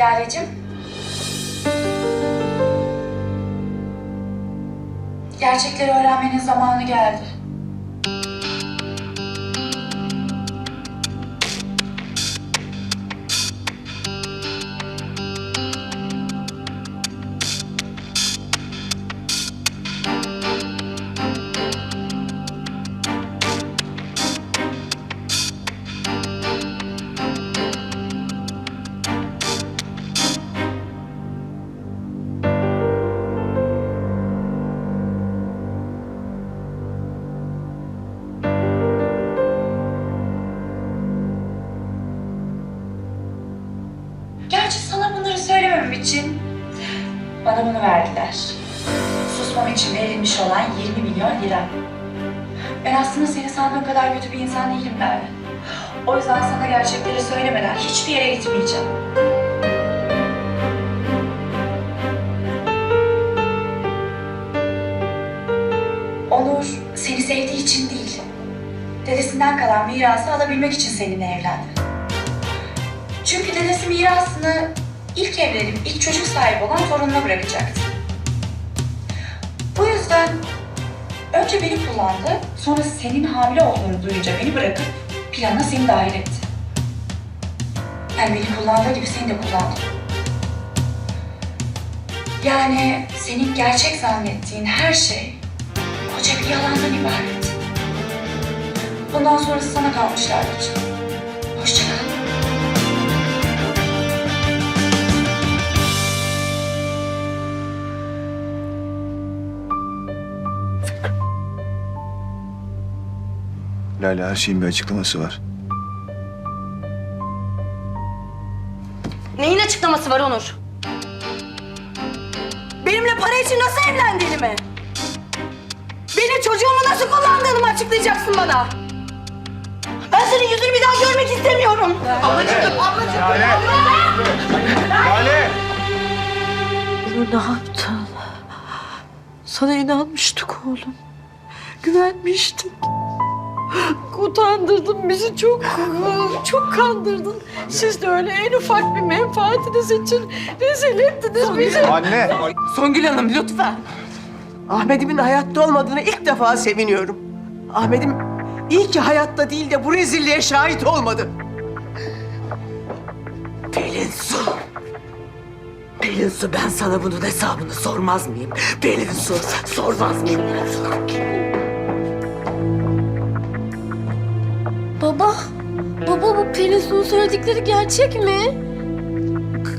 Lale'cim. Gerçekleri öğrenmenin zamanı geldi. 20 milyon lira. Ben aslında seni sandığın kadar kötü bir insan değilim Lale. O yüzden sana gerçekleri söylemeden hiçbir yere gitmeyeceğim. Onur seni sevdiği için değil, dedesinden kalan mirası alabilmek için seninle evlendi. Çünkü dedesi mirasını ilk evlenip ilk çocuk sahibi olan torununa bırakacaktı. Bu yüzden önce beni kullandı, sonra senin hamile olduğunu duyunca beni bırakıp planına seni dahil etti. Yani beni kullandığı gibi seni de kullandı. Yani senin gerçek zannettiğin her şey koca bir yalandan ibaret. Bundan sonrası sana kalmış Lale'ciğim. Lale her şeyin bir açıklaması var. Neyin açıklaması var Onur? Benimle para için nasıl evlendiğini mi? Benim çocuğumu nasıl kullandığını mı açıklayacaksın bana? Ben senin yüzünü bir daha görmek istemiyorum. Ablacığım, ablacığım. Bunu ne yaptın? Sana inanmıştık oğlum. Güvenmiştik. Utandırdın bizi çok, çok kandırdın. Siz de öyle en ufak bir menfaatiniz için rezil ettiniz bizi. Anne! Songül Hanım lütfen. Ahmet'imin hayatta olmadığını ilk defa seviniyorum. Ahmet'im iyi ki hayatta değil de bu rezilliğe şahit olmadı. Pelin Su. Pelin Su ben sana bunun hesabını sormaz mıyım? Pelin Su sormaz mıyım? Baba, baba bu Pelin Su'nun söyledikleri gerçek mi?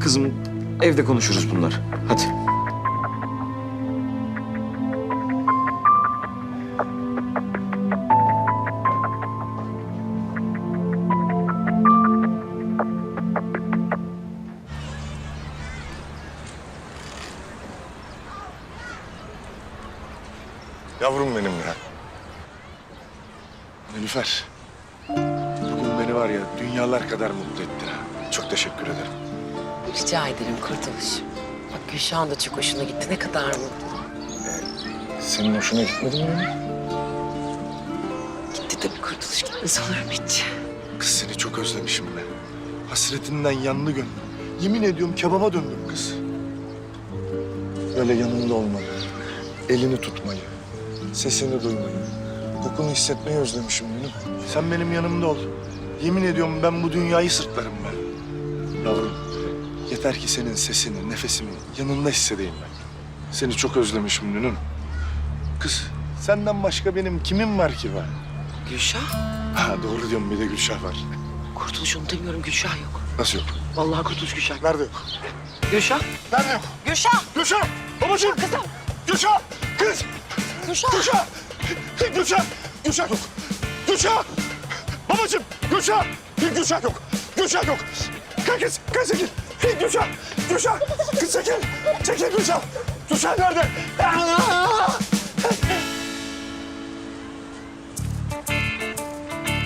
Kızım evde konuşuruz bunlar. Hadi. Yavrum benim ya. Nilüfer. Var ya dünyalar kadar mutlu ettin ha. Çok teşekkür ederim. Rica ederim Kurtuluş. Bak Gülşah'ın da çok hoşuna gitti. Ne kadar mutlu. Senin hoşuna gitmedi mi? Gitti tabii Kurtuluş. Gitmez olur mu hiç? Kız seni çok özlemişim ben. Hasretinden yanlı gönlüm. Yemin ediyorum kebaba döndüm kız. Böyle yanımda olmayı, elini tutmayı, sesini duymayı, kokunu hissetmeyi özlemişim benim. Sen benim yanımda ol. Yemin ediyorum ben bu dünyayı sırtlarım ben. Yavrum, yeter ki senin sesini, nefesini yanında hissedeyim ben. Seni çok özlemişim Nünüm. Kız, senden başka benim kimim var ki ben? Gülşah? Ha doğru diyorum bir de Gülşah var. Kurtuluş onu demiyorum. Gülşah yok. Nasıl yok? Vallahi Kurtuluş Gülşah. Nerede yok? Gülşah? Nerede yok? Gülşah! Gülşah! Babacığım! Kızım! Gülşah! Kız! Gülşah! Gülşah! Gülşah! Gülşah yok! Gülşah! Babacığım! Gülşah! Gülşah yok! Gülşah yok! Kız! Kalk çekil! Gülşah! Gülşah! Kız çekil! Çekil Gülşah! Gülşah nerede?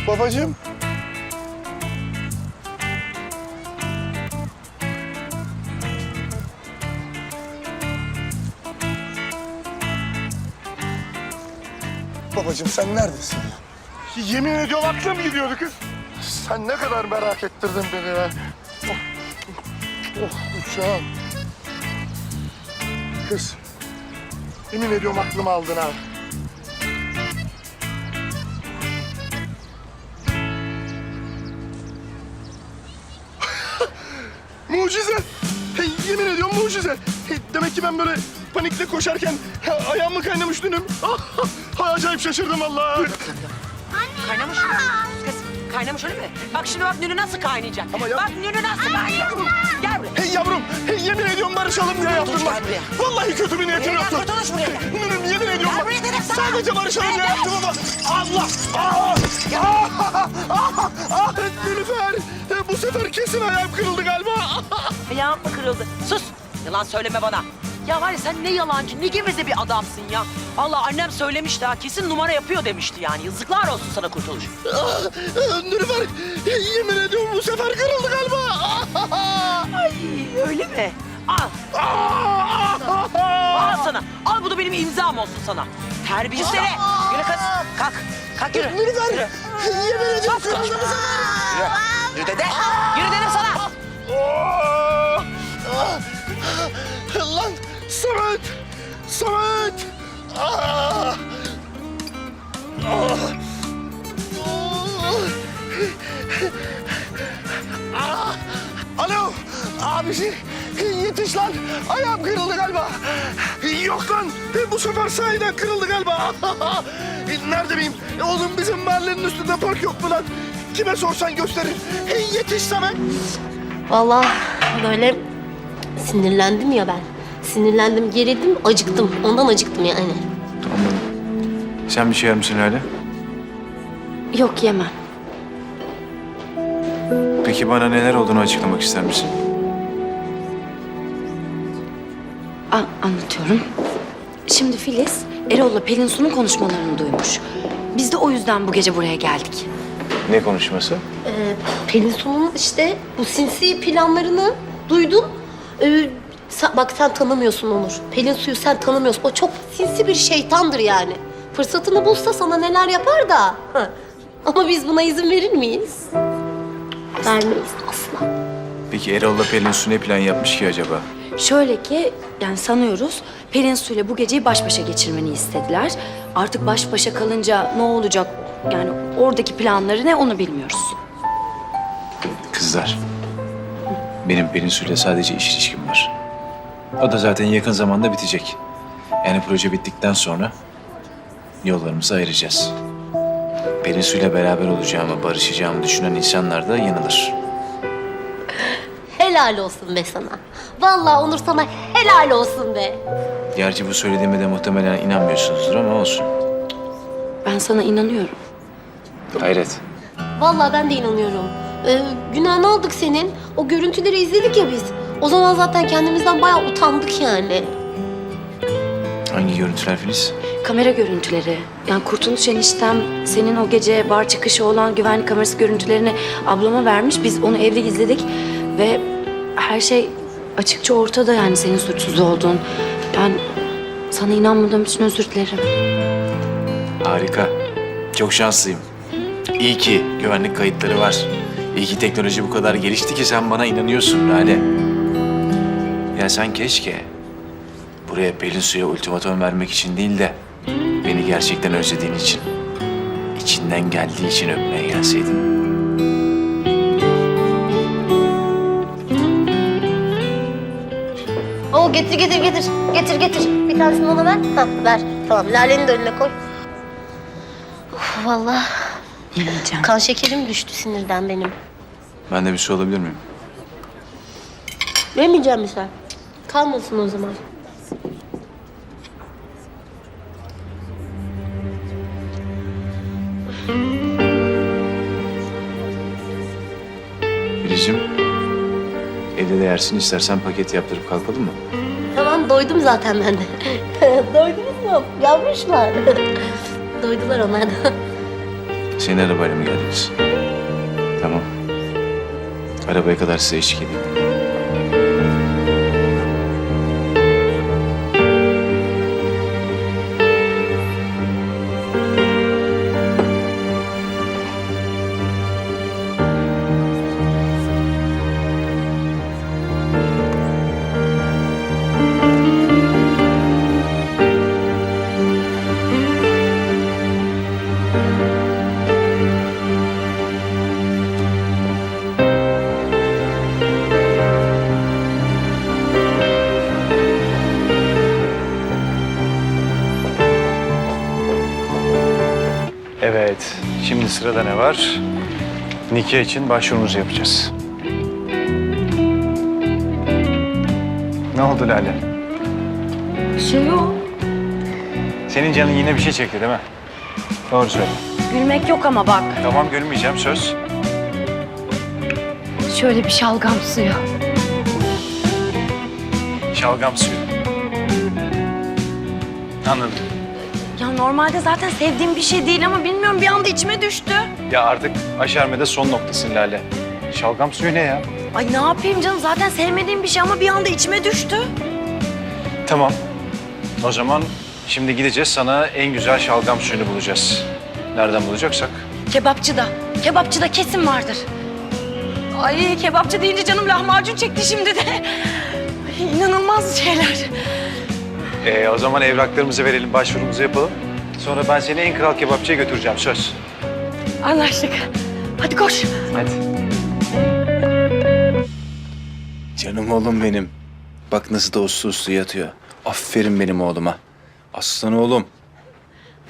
Babacığım! Babacığım sen neredesin ya? Yemin ediyorum aklım gidiyordu kız. Sen ne kadar merak ettirdin beni ya. Oh uçağım. Kız. Yemin ediyorum aklımı aldın ha. mucize. Hey, yemin ediyorum mucize. Hey, demek ki ben böyle panikle koşarken ayağım mı kaynamış dünüm? Hay acayip şaşırdım vallahi. Kaynamış mı? Kız kaynamış öyle mi? Bak şimdi bak nünü nasıl kaynayacak. Ama ya- Bak nünü nasıl kaynayacak. Gel buraya. Hey yavrum, hey yemin ediyorum barışalım diye yaptım bak. gel. Vallahi kötü bir niyetim Buraya yoktu. gel, kurtuluş buraya gel. Nünüm yemin ediyorum Gel bak. buraya dedim sana. Sadece barışalım diye Gel, yaptım ama. Allah! Ah! Ah! Ah! Ah! Nilüfer! Bu sefer kesin ayağım kırıldı galiba. Ayağım mı kırıldı? Sus. Yalan söyleme bana. Ya var ya sen ne yalancı, ne geveze bir adamsın ya. Vallahi annem söylemişti ha, kesin numara yapıyor demişti yani. Yazıklar olsun sana Kurtuluş. Ah! Nilüfer, yemin ediyorum bu sefer kırıldı galiba. Ah! Ay öyle mi? Al, Ah! al sana. Al bu da benim imzam olsun sana. Terbiye seni. Yürü kız, kalk. Kalk yürü. Nilüfer, yemin ediyorum kırıldı bu sefer. Yürü. Yürü dede. Yürü dedim sana. Ah! Samet! Samet! Ah! Ah! Ah! Alo! Abisi yetiş lan! Ayağım kırıldı galiba. Yok lan! Bu sefer sahiden kırıldı galiba. Nerede miyim? Oğlum bizim mahallenin üstünde park yok mu lan? Kime sorsan gösterir. Yetiş Samet! Vallahi böyle sinirlendim ya ben. Sinirlendim, gerildim, acıktım. Ondan acıktım yani. Anladım. Sen bir şey yer misin öyle? Yok yemem. Peki bana neler olduğunu açıklamak ister misin? A- anlatıyorum. Şimdi Filiz, Erol'la Pelin Su'nun konuşmalarını duymuş. Biz de o yüzden bu gece buraya geldik. Ne konuşması? Ee, Pelin Su'nun işte bu sinsi planlarını duydun. Ee, sen- bak sen tanımıyorsun Onur. Pelin Su'yu sen tanımıyorsun. O çok sinsi bir şeytandır yani. Fırsatını bulsa sana neler yapar da. Hı. Ama biz buna izin verir miyiz? Vermeyiz asla. Peki Erol'la Pelin Su ne plan yapmış ki acaba? Şöyle ki, yani sanıyoruz Pelin Su'yla bu geceyi baş başa geçirmeni istediler. Artık baş başa kalınca ne olacak? Yani oradaki planları ne onu bilmiyoruz. Kızlar. Benim Pelin Su'yla sadece iş ilişkim var. O da zaten yakın zamanda bitecek. Yani proje bittikten sonra yollarımızı ayıracağız. Pelin Su'yla beraber olacağımı, barışacağımı düşünen insanlar da yanılır. Helal olsun be sana. Vallahi Onur sana helal olsun be. Gerçi bu söylediğime de muhtemelen inanmıyorsunuzdur ama olsun. Ben sana inanıyorum. Hayret. Vallahi ben de inanıyorum. Ee, günahını aldık senin. O görüntüleri izledik ya biz. O zaman zaten kendimizden bayağı utandık yani. Hangi görüntüler Filiz? Kamera görüntüleri. Yani Kurtuluş eniştem senin o gece bar çıkışı olan güvenlik kamerası görüntülerini ablama vermiş. Biz onu evde izledik ve her şey açıkça ortada yani senin suçsuz olduğun. Ben sana inanmadığım için özür dilerim. Harika. Çok şanslıyım. İyi ki güvenlik kayıtları var. İyi ki teknoloji bu kadar gelişti ki sen bana inanıyorsun Lale. Ya sen keşke buraya Pelin Su'ya ultimatom vermek için değil de beni gerçekten özlediğin için, içinden geldiği için öpmeye gelseydin. Oo getir getir getir. Getir getir. Bir tanesini ona ver. Ha ver. Tamam Lale'nin de önüne koy. Of, vallahi Yemeyeceğim. kan şekerim düştü sinirden benim. Ben de bir su alabilir miyim? Vermeyeceğim mi sen? Kalmasın o zaman. Filizciğim, evde de yersin istersen paket yaptırıp kalkalım mı? Tamam doydum zaten ben de. Doydunuz mu? Yavruşlar. Doydular onlar da. Senin arabayla mı geldiniz? Tamam. Arabaya kadar size eşlik edeyim. Var? Nikah için başvurumuzu yapacağız. Ne oldu Lale? Bir şey yok. Senin canın yine bir şey çekti değil mi? Doğru söyle. Gülmek yok ama bak. Tamam gülmeyeceğim söz. Şöyle bir şalgam suyu. Şalgam suyu. Anladım. Ya normalde zaten sevdiğim bir şey değil ama bilmiyorum bir anda içime düştü. Ya artık aşermede son noktasın Lale. Şalgam suyu ne ya? Ay ne yapayım canım zaten sevmediğim bir şey ama bir anda içime düştü. Tamam. O zaman şimdi gideceğiz sana en güzel şalgam suyunu bulacağız. Nereden bulacaksak. Kebapçıda. Kebapçıda kesin vardır. Ay kebapçı deyince canım lahmacun çekti şimdi de. Ay, inanılmaz şeyler. Ee, o zaman evraklarımızı verelim, başvurumuzu yapalım. Sonra ben seni en kral kebapçıya götüreceğim söz. Anlaştık. Hadi koş. Hadi. Canım oğlum benim. Bak nasıl da uslu uslu yatıyor. Aferin benim oğluma. Aslan oğlum.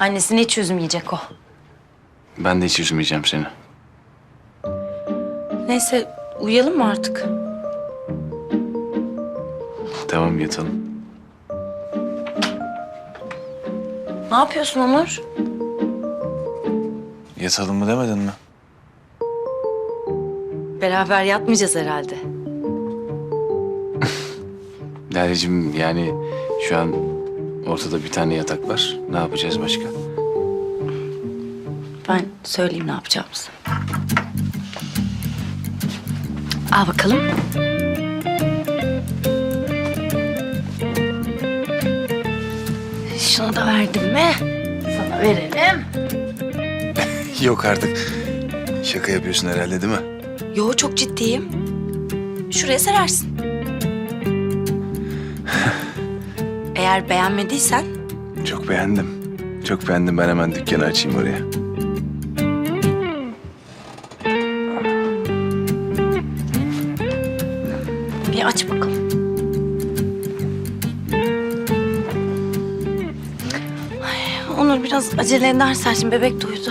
Annesini hiç üzmeyecek o. Ben de hiç üzmeyeceğim seni. Neyse uyuyalım mı artık? Tamam yatalım. Ne yapıyorsun Onur? Yatalım mı demedin mi? Beraber yatmayacağız herhalde. Lale'cim yani şu an ortada bir tane yatak var. Ne yapacağız başka? Ben söyleyeyim ne yapacağımızı. Al bakalım. Şunu da verdim mi? Sana verelim. Yok artık. Şaka yapıyorsun herhalde değil mi? Yo çok ciddiyim. Şuraya serersin. Eğer beğenmediysen Çok beğendim. Çok beğendim. Ben hemen dükkanı açayım oraya. bir aç bakalım. Ay, Onur biraz acele edersen şimdi bebek duydu.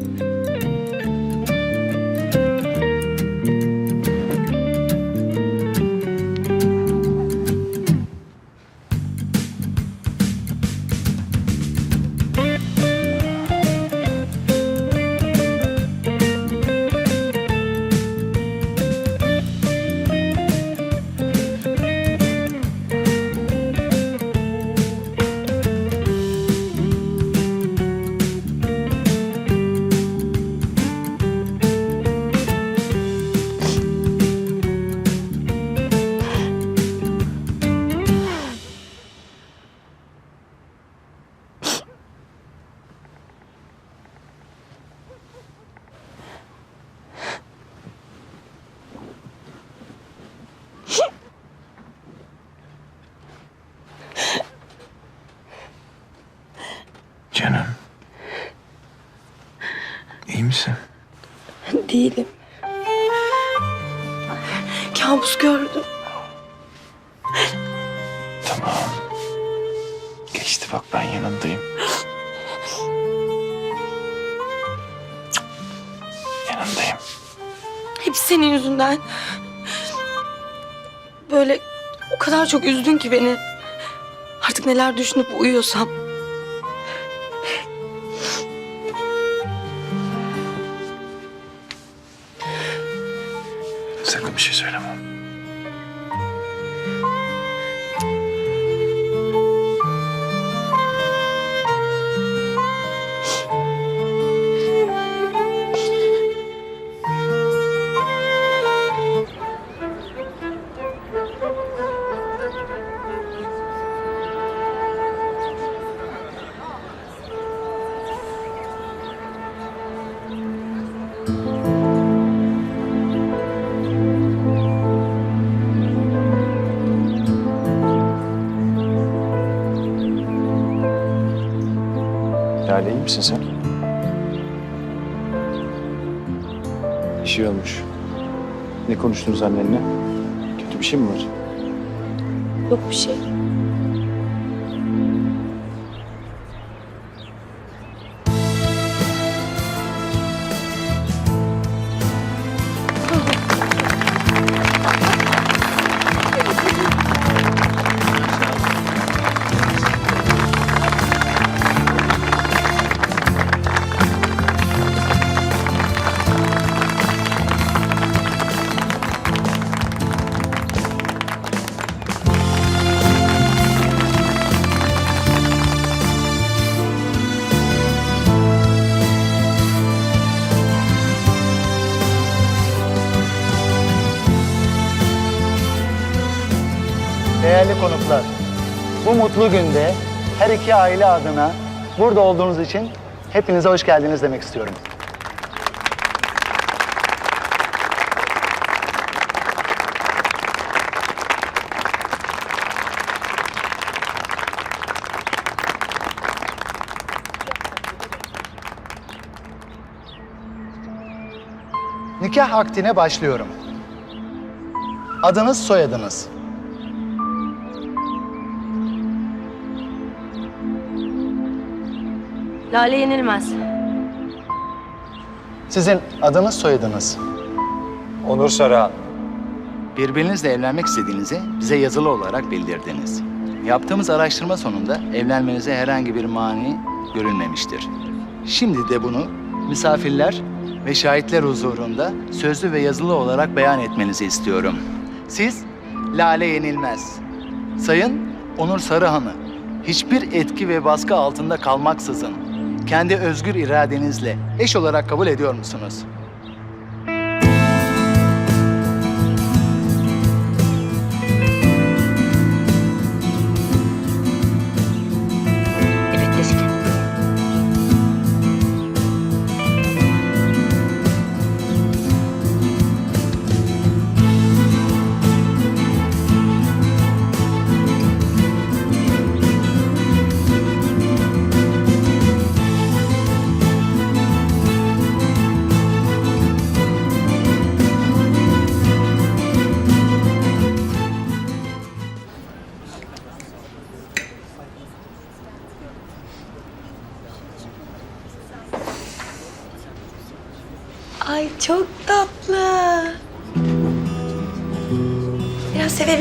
Misin? Değilim. Kabus gördüm. Tamam. Geçti bak ben yanındayım. Yanındayım. Hep senin yüzünden. Böyle o kadar çok üzdün ki beni. Artık neler düşünüp uyuyorsam. Sakın bir şey söyleme. İyi misin sen? Bir şey olmuş. Ne konuştunuz annenle? Kötü bir şey mi var? Yok bir şey. Değerli konuklar. Bu mutlu günde her iki aile adına burada olduğunuz için hepinize hoş geldiniz demek istiyorum. Nikah akdine başlıyorum. Adınız, soyadınız. Lale yenilmez. Sizin adınız, soyadınız. Onur Sarıhan. Birbirinizle evlenmek istediğinizi bize yazılı olarak bildirdiniz. Yaptığımız araştırma sonunda evlenmenize herhangi bir mani görülmemiştir. Şimdi de bunu misafirler ve şahitler huzurunda sözlü ve yazılı olarak beyan etmenizi istiyorum. Siz Lale Yenilmez, Sayın Onur Sarıhan'ı hiçbir etki ve baskı altında kalmaksızın kendi özgür iradenizle eş olarak kabul ediyor musunuz?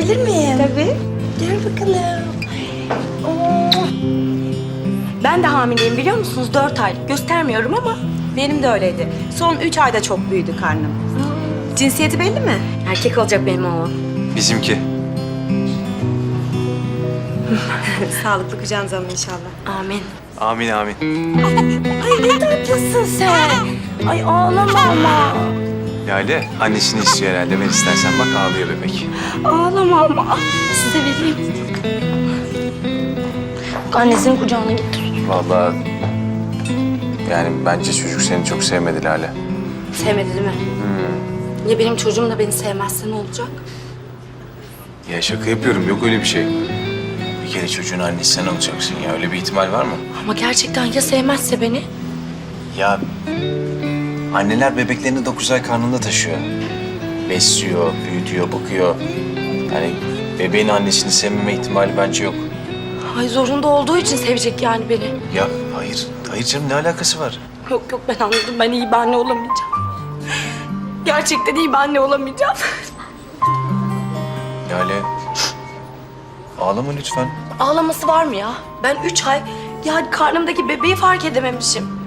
Biraz sevebilir miyim? Tabii. Gel bakalım. Ben de hamileyim biliyor musunuz? Dört aylık. Göstermiyorum ama benim de öyleydi. Son üç ayda çok büyüdü karnım. Cinsiyeti belli mi? Erkek olacak benim oğlum. Bizimki. Sağlıklı kucağınıza alın inşallah. Amin. Amin amin. Ay ne tatlısın sen. Ay ağlama ama. Lale annesini istiyor herhalde. Ver istersen bak ağlıyor bebek. Ağlama ama. Size vereyim. Annesinin kucağına gitti. Vallahi yani bence çocuk seni çok sevmedi Lale. Sevmedi değil mi? Ya benim çocuğum da beni sevmezse ne olacak? Ya şaka yapıyorum yok öyle bir şey. Bir kere çocuğun annesi sen olacaksın ya öyle bir ihtimal var mı? Ama gerçekten ya sevmezse beni? Ya anneler bebeklerini 9 ay karnında taşıyor. Besliyor, büyütüyor, bakıyor. Yani bebeğin annesini sevmeme ihtimali bence yok. Ay zorunda olduğu için sevecek yani beni. Ya hayır, hayır canım ne alakası var? Yok yok ben anladım. Ben iyi bir anne olamayacağım. Gerçekten iyi bir anne olamayacağım. Lale, ağlama lütfen. Ağlaması var mı ya? Ben üç ay yani karnımdaki bebeği fark edememişim.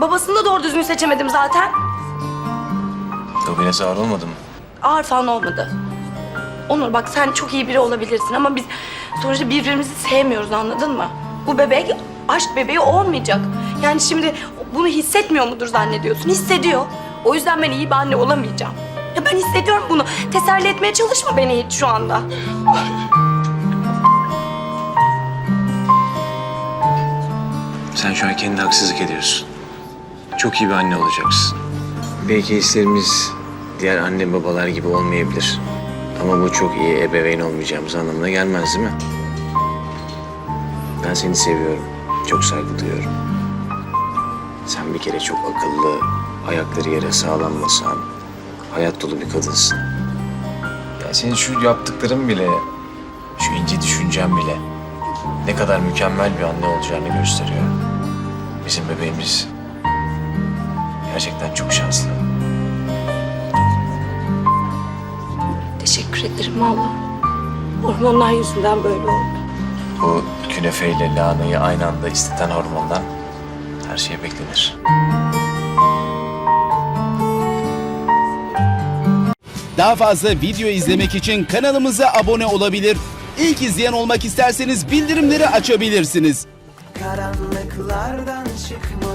Babasını da doğru düzgün seçemedim zaten. Biraz ağır olmadı mı? Ağır falan olmadı. Onur bak sen çok iyi biri olabilirsin ama biz sonuçta birbirimizi sevmiyoruz anladın mı? Bu bebek aşk bebeği olmayacak. Yani şimdi bunu hissetmiyor mudur zannediyorsun? Hissediyor. O yüzden ben iyi bir anne olamayacağım. Ya ben hissediyorum bunu. Teselli etmeye çalışma beni hiç şu anda. Sen şu an kendine haksızlık ediyorsun. Çok iyi bir anne olacaksın. Belki hislerimiz diğer anne babalar gibi olmayabilir. Ama bu çok iyi ebeveyn olmayacağımız anlamına gelmez değil mi? Ben seni seviyorum. Çok saygı duyuyorum. Sen bir kere çok akıllı, ayakları yere sağlam basan, hayat dolu bir kadınsın. Ya senin şu yaptıkların bile, şu ince düşüncen bile ne kadar mükemmel bir anne olacağını gösteriyor. Bizim bebeğimiz gerçekten çok şanslı. Teşekkür ederim valla. Hormonlar yüzünden böyle oldu. Bu künefeyle lahanayı aynı anda isteten hormondan her şey beklenir. Daha fazla video izlemek için kanalımıza abone olabilir. İlk izleyen olmak isterseniz bildirimleri açabilirsiniz. Karanlıklardan çıkmalı